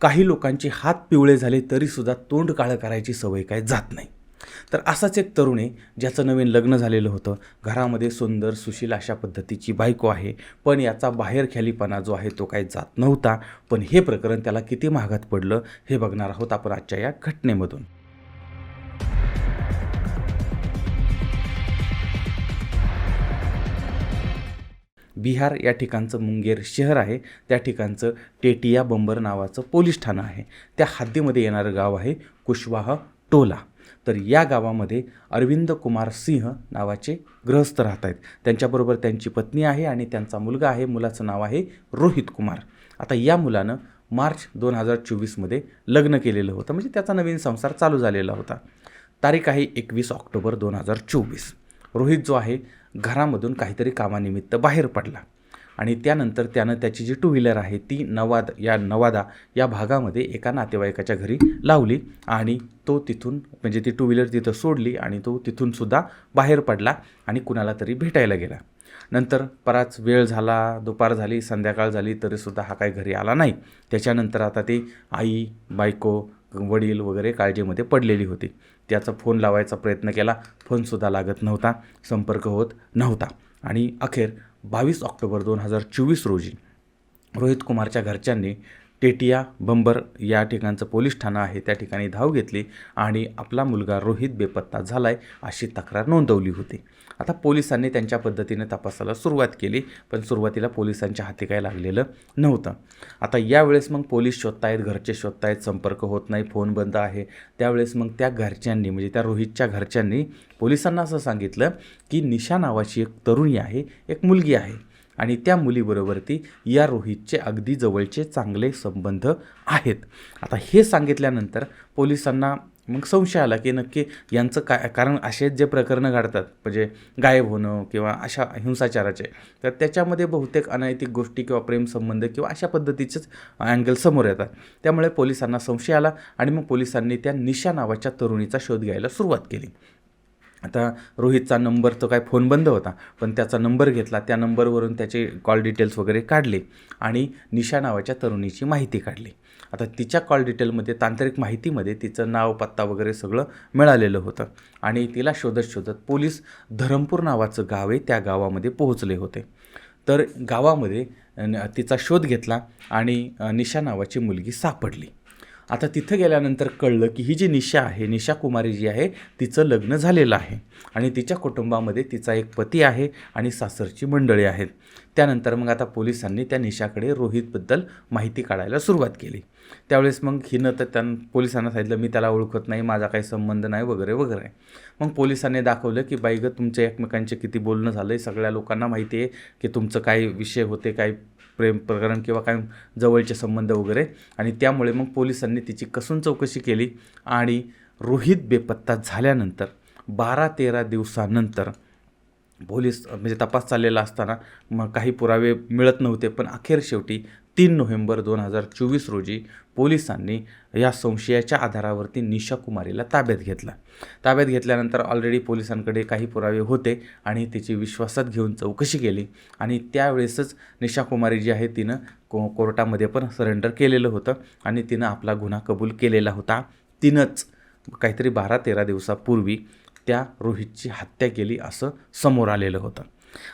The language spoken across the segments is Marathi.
काही लोकांचे हात पिवळे झाले तरीसुद्धा तोंड काळं करायची सवय काय जात नाही. तर असाच एक तरुण आहे ज्याचं नवीन लग्न झालेलं होतं. घरामध्ये सुंदर सुशील अशा पद्धतीची बायको आहे. पण याचा बाहेर ख्यालीपणा जो आहे तो काही जात नव्हता. पण हे प्रकरण त्याला किती महागात पडलं हे बघणार आहोत आपण आजच्या या घटनेमधून. बिहार या ठिकाणचं मुंगेर शहर आहे. त्या ठिकाणचं टेटिया बंबर नावाचं पोलीस ठाणं आहे. त्या हद्दीमध्ये येणारं गाव आहे कुशवाह टोला. तर या गावामध्ये अरविंद कुमार सिंह नावाचे गृहस्थ राहत आहेत त्यांच्याबरोबर त्यांची पत्नी आहे आणि त्यांचा मुलगा आहे. मुलाचं नाव आहे रोहित कुमार. आता या मुलानं मार्च दोन हजार चोवीसमध्ये लग्न केलेलं होतं. म्हणजे त्याचा नवीन संसार चालू झालेला होता. तारीख आहे एकवीस ऑक्टोबर दोन हजार चोवीस. रोहित जो आहे घरामधून काहीतरी कामानिमित्त बाहेर पडला. आणि त्यानंतर त्यानं त्याची जी टू व्हीलर आहे ती नवाद या नवादा या भागामध्ये एका नातेवाईकाच्या घरी लावली आणि तो तिथून म्हणजे ती टू व्हीलर तिथं सोडली आणि तो तिथूनसुद्धा बाहेर पडला आणि कुणाला तरी भेटायला गेला. नंतर बराच वेळ झाला दुपार झाली संध्याकाळ झाली तरीसुद्धा हा काय घरी आला नाही. त्याच्यानंतर आता ती आई बायको वडील वगैरे काळजीमध्ये पडलेली होती. त्याचा फोन लावायचा प्रयत्न केला. फोनसुद्धा लागत नव्हता. संपर्क होत नव्हता. आणि अखेर बावीस ऑक्टोबर दोन हजार चोवीस रोजी रोहित कुमारच्या घरच्यांनी टेटिया बंबर या ठिकाणचं पोलीस ठाणं आहे. त्या ठिकाणी धाव घेतली आणि आपला मुलगा रोहित बेपत्ता झाला आहे अशी तक्रार नोंदवली होती. आता पोलिसांनी त्यांच्या पद्धतीने तपासाला सुरुवात केली पण सुरुवातीला पोलिसांच्या हाती काय लागलेलं नव्हतं. आता यावेळेस मग पोलीस शोधतायत घरचे शोधतायत संपर्क होत नाही फोन बंद आहे. त्यावेळेस मग त्या घरच्यांनी म्हणजे त्या रोहितच्या घरच्यांनी पोलिसांना असं सांगितलं की निशा नावाची एक तरुणी आहे एक मुलगी आहे. आणि त्या मुलीबरोबर ती या रोहितचे अगदी जवळचे चांगले संबंध आहेत. आता हे सांगितल्यानंतर पोलिसांना मग संशय आला की नक्की यांचं काय कारण असे जे प्रकरणं घडतात म्हणजे गायब होणं किंवा अशा हिंसाचाराचे तर त्याच्यामध्ये बहुतेक अनैतिक गोष्टी किंवा प्रेमसंबंध किंवा अशा पद्धतीचेच अँगल समोर येतात. त्यामुळे पोलिसांना संशय आला आणि मग पोलिसांनी त्या निशा नावाच्या तरुणीचा शोध घ्यायला सुरुवात केली. आता रोहितचा नंबर तो काय फोन बंद होता पण त्याचा नंबर घेतला त्या नंबरवरून त्याचे कॉल डिटेल्स वगैरे काढले आणि निशा नावाच्या तरुणीची माहिती काढली. आता तिच्या कॉल डिटेलमध्ये तांत्रिक माहितीमध्ये तिचं नाव पत्ता वगैरे सगळं मिळालेलं होतं आणि तिला शोधत शोधत पोलीस धरमपूर नावाचं गाव आहे त्या गावामध्ये पोहोचले होते. तर गावामध्ये न- तिचा शोध घेतला आणि निशा नावाची मुलगी सापडली. आता तिथं गेल्यानंतर कळलं की ही जी निशा आहे निशा कुमारी जी आहे तिचं लग्न झालेलं आहे. आणि तिच्या कुटुंबामध्ये तिचा एक पती आहे आणि सासरची मंडळी आहेत. त्यानंतर मग आता पोलिसांनी त्या निशाकडे रोहितबद्दल माहिती काढायला सुरुवात केली. त्यावेळेस मग हिनं तर त्यां पोलिसांना सांगितलं मी त्याला ओळखत नाही माझा काही संबंध नाही वगैरे वगैरे. मग पोलिसांनी दाखवलं की बाई गं तुमच्या एकमेकांचे किती बोलणं झालं आहे सगळ्या लोकांना माहिती आहे की तुमचं काय विषय होते काय प्रेम प्रकरण किंवा काय जवळचे संबंध वगैरे. आणि त्यामुळे मग पोलिसांनी तिची कसून चौकशी केली आणि रोहित बेपत्ता झाल्यानंतर बारा तेरा दिवसानंतर पोलीस म्हणजे तपास चाललेला असताना मग काही पुरावे मिळत नव्हते पण अखेर शेवटी तीन नोव्हेंबर दोन हजार चोवीस रोजी पोलिसांनी या संशयाच्या आधारावरती निशा कुमारीला ताब्यात घेतला. ताब्यात घेतल्यानंतर ऑलरेडी पोलिसांकडे काही पुरावे होते आणि तिची विश्वासात घेऊन चौकशी केली आणि त्यावेळेसच निशा कुमारी जी आहे तिनं को कोर्टामध्ये पण सरेंडर केलेलं होतं आणि तिनं आपला गुन्हा कबूल केलेला होता. तिनंच काहीतरी बारा तेरा दिवसापूर्वी त्या रोहितची हत्या केली असं समोर आलेलं होतं.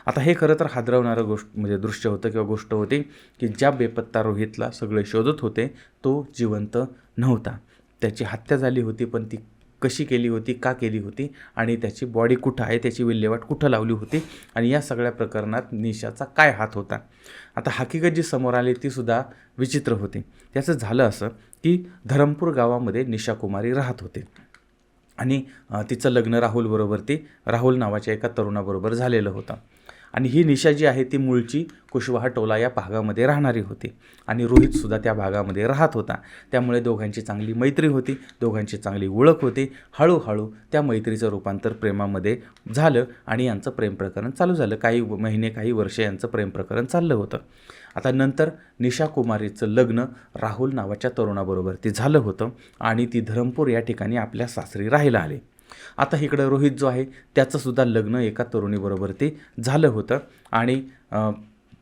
आता हे खरं तर हादरवणारं गोष्ट म्हणजे दृश्य होतं किंवा गोष्ट होती की ज्या बेपत्ता रोहितला सगळे शोधत होते तो जिवंत नव्हता. त्याची हत्या झाली होती पण ती कशी केली होती का केली होती आणि त्याची बॉडी कुठं आहे त्याची विल्हेवाट कुठं लावली होती आणि या सगळ्या प्रकरणात निशाचा काय हात होता? आता हकीकत जी समोर आली ती सुद्धा विचित्र होती. त्याचं झालं असं की धरमपूर गावामध्ये निशा कुमारी राहत होते. आणि तिचं लग्न राहुलबरोबर ती राहुल नावाच्या एका तरुणाबरोबर झालेलं होतं. आणि ही निशा जी आहे ती मूळची कुशवाहा टोला या भागामध्ये राहणारी होती. आणि रोहितसुद्धा त्या भागामध्ये राहत होता. त्यामुळे दोघांची चांगली मैत्री होती दोघांची चांगली ओळख होती. हळूहळू त्या मैत्रीचं रूपांतर प्रेमामध्ये झालं आणि यांचं प्रेम प्रकरण चालू झालं. काही महिने काही वर्ष यांचं प्रेम प्रकरण चाललं होतं. आता नंतर निशा कुमारीचं लग्न राहुल नावाच्या तरुणाबरोबर ते झालं होतं आणि ती धरमपूर या ठिकाणी आपल्या सासरी राहायला आले. आता इकडं रोहित जो आहे त्याचंसुद्धा लग्न एका तरुणीबरोबर ते झालं होतं आणि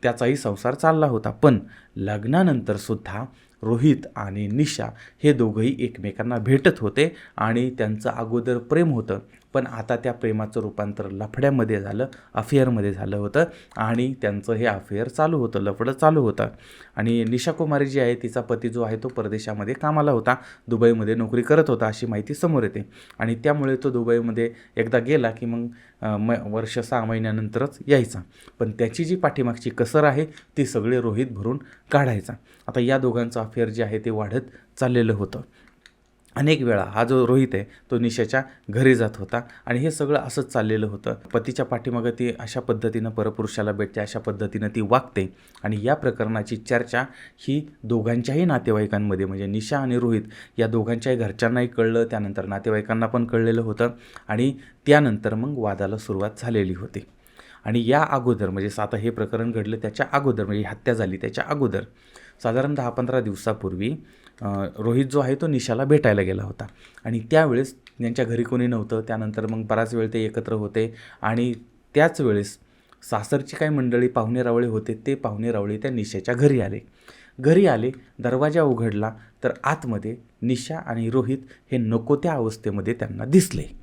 त्याचाही संसार चालला होता. पण लग्नानंतरसुद्धा रोहित आणि निशा हे दोघंही एकमेकांना भेटत होते आणि त्यांचं अगोदर प्रेम होतं. पण आता त्या प्रेमाचं रूपांतर लफड्यामध्ये झालं अफेअरमध्ये झालं होतं आणि त्यांचं हे अफेअर चालू होतं लफडं चालू होतं. आणि निशा कुमारी जी आहे तिचा पती जो आहे तो परदेशामध्ये कामाला होता दुबईमध्ये नोकरी करत होता अशी माहिती समोर येते. आणि त्यामुळे तो दुबईमध्ये एकदा गेला की मग म वर्ष सहा महिन्यानंतरच यायचा. पण त्याची जी पाठीमागची कसर आहे ती सगळी रोहित भरून काढायचा. आता या दोघांचं अफेअर जे आहे ते वाढत चाललेलं होतं. अनेक वेळा हा जो रोहित आहे तो निशाच्या घरी जात होता आणि हे सगळं असंच चाललेलं होतं. पतीच्या पाठीमागं ती अशा पद्धतीनं परपुरुषाला भेटते अशा पद्धतीनं ती वागते आणि या प्रकरणाची चर्चा ही दोघांच्याही नातेवाईकांमध्ये म्हणजे निशा आणि रोहित या दोघांच्याही घरच्यांनाही कळलं त्यानंतर नातेवाईकांना पण कळलेलं होतं आणि त्यानंतर मग वादाला सुरुवात झालेली होती. आणि या अगोदर म्हणजे आता हे प्रकरण घडलं त्याच्या अगोदर म्हणजे हत्या झाली त्याच्या अगोदर साधारण दहा पंधरा दिवसापूर्वी रोहित जो आहे तो निशाला भेटायला गेला होता. आणि त्यावेळेस यांच्या घरी कोणी नव्हतं. त्यानंतर मग बराच वेळ ते एकत्र होते. आणि त्याच वेळेस सासरची काही मंडळी पाहुणे रावळे होते. ते पाहुणे रावळे त्या निशाच्या घरी आले. घरी आले दरवाजा उघडला तर आतमध्ये निशा आणि रोहित हे नको त्या अवस्थेमध्ये त्यांना दिसले.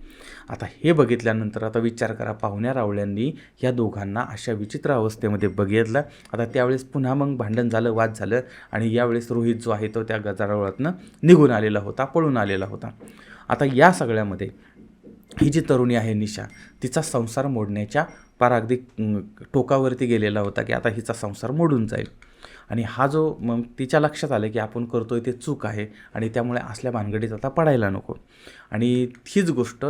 आता हे बघितल्यानंतर आता विचार करा पाहुण्या रावळ्यांनी या दोघांना अशा विचित्र अवस्थेमध्ये बघितलं. आता त्यावेळेस पुन्हा मग भांडण झालं वाद झालं आणि यावेळेस रोहित जो आहे तो त्या गजारावळातनं निघून आलेला होता पळून आलेला होता. आता या सगळ्यामध्ये ही जी तरुणी आहे निशा तिचा संसार मोडण्याच्या पार अगदी टोकावरती गेलेला होता की आता हिचा संसार मोडून जाईल. आणि हा जो मग तिच्या लक्षात आलं की आपण करतो आहे ते चूक आहे आणि त्यामुळे असल्या भानगडीत आता पडायला नको. आणि हीच गोष्ट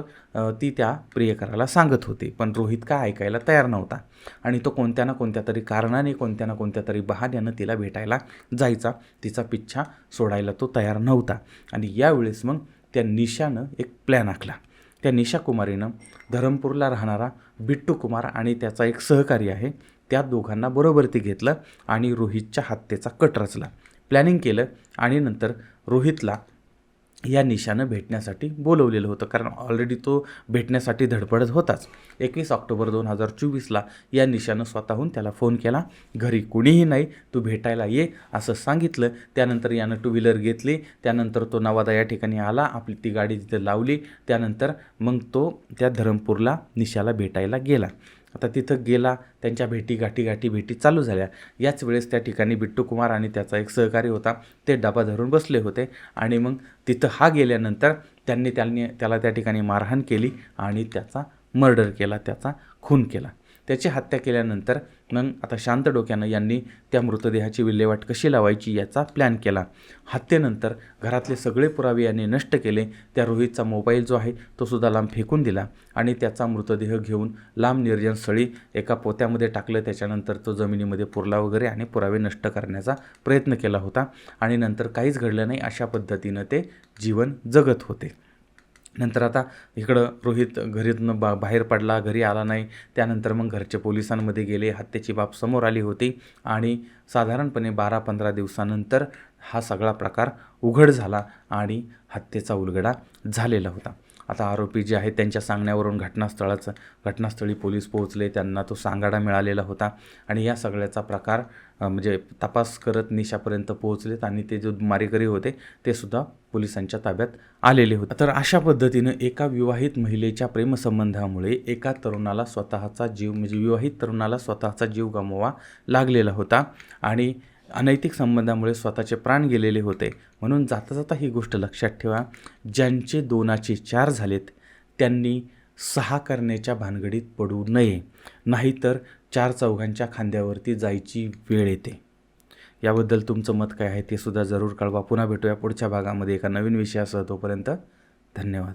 ती त्या प्रियकराला सांगत होती. पण रोहित काय ऐकायला तयार नव्हता. आणि तो कोणत्या ना कोणत्या तरी कारणाने कोणत्या ना कोणत्या तरी बहाण्यानं तिला भेटायला जायचा. तिचा पिच्छा सोडायला तो तयार नव्हता. आणि यावेळेस मग त्या निशानं एक प्लॅन आखला. त्या निशा कुमारीनं धरमपूरला राहणारा बिट्टू कुमार आणि त्याचा एक सहकारी आहे त्या दोघांना बरोबर ते घेतलं आणि रोहितच्या हत्येचा कट रचला. प्लॅनिंग केलं आणि नंतर रोहितला या निशानं भेटण्यासाठी बोलवलेलं होतं. कारण ऑलरेडी तो भेटण्यासाठी धडपडत होताच. एकवीस ऑक्टोबर दोन हजार चोवीसला या निशानं स्वतःहून त्याला फोन केला. घरी कुणीही नाही तू भेटायला ये असं सांगितलं. त्यानंतर यानं टू व्हीलर घेतली. त्यानंतर तो नवादा या ठिकाणी आला. आपली ती गाडी तिथे लावली. त्यानंतर मग तो त्या धरमपूरला निशाला भेटायला गेला. आता तिथं गेला त्यांच्या भेटी गाठी गाठी भेटी चालू झाल्या. याच वेळेस त्या ठिकाणी बिट्टू कुमार आणि त्याचा एक सहकारी होता ते डबा धरून बसले होते आणि मग तिथं हा गेल्यानंतर त्यांनी त्यांनी त्याला त्या ठिकाणी मारहाण केली आणि त्याचा मर्डर केला त्याचा खून केला. त्याची हत्या केल्यानंतर मग आता शांत डोक्यानं यांनी त्या मृतदेहाची विल्हेवाट कशी लावायची याचा प्लॅन केला. हत्येनंतर घरातले सगळे पुरावे यांनी नष्ट केले. त्या रोहितचा मोबाईल जो आहे तो सुद्धा लांब फेकून दिला आणि त्याचा मृतदेह घेऊन लांब निर्जन स्थळी एका पोत्यामध्ये टाकलं. त्याच्यानंतर तो जमिनीमध्ये पुरला वगैरे आणि पुरावे नष्ट करण्याचा प्रयत्न केला होता आणि नंतर काहीच घडलं नाही अशा पद्धतीनं ते जीवन जगत होते. नंतर आता इकडं रोहित घरीतनं बा बाहेर पडला घरी आला नाही. त्यानंतर मग घरचे पोलिसांमध्ये गेले. हत्येची बाब समोर आली होती आणि साधारणपणे बारा पंधरा दिवसानंतर हा सगळा प्रकार उघड झाला आणि हत्येचा उलगडा झालेला होता. आता आरोपी जे आहेत त्यांच्या सांगण्यावरून घटनास्थळाचं घटनास्थळी पोलीस पोहोचले त्यांना तो सांगाडा मिळालेला होता आणि या सगळ्याचा प्रकार म्हणजे तपास करत निशापर्यंत पोहोचलेत आणि ते जो मारेकरी होते ते सुद्धा पोलिसांच्या ताब्यात आलेले होते. तर अशा पद्धतीनं एका विवाहित महिलेच्या प्रेमसंबंधामुळे एका तरुणाला स्वतःचा जीव म्हणजे विवाहित तरुणाला स्वतःचा जीव गमवा लागलेला होता आणि अनैतिक संबंधामुळे स्वतःचे प्राण गेलेले होते. म्हणून जाता जाता ही गोष्ट लक्षात ठेवा. ज्यांचे दोनाचे चार झालेत त्यांनी सहा करण्याच्या भानगडीत पडू नये. नाहीतर चार चौघांच्या खांद्यावरती जायची वेळ येते. याबद्दल तुमचं मत काय आहे ते सुद्धा जरूर कळवा. पुन्हा भेटूया पुढच्या भागामध्ये एका नवीन विषयासह तोपर्यंत धन्यवाद.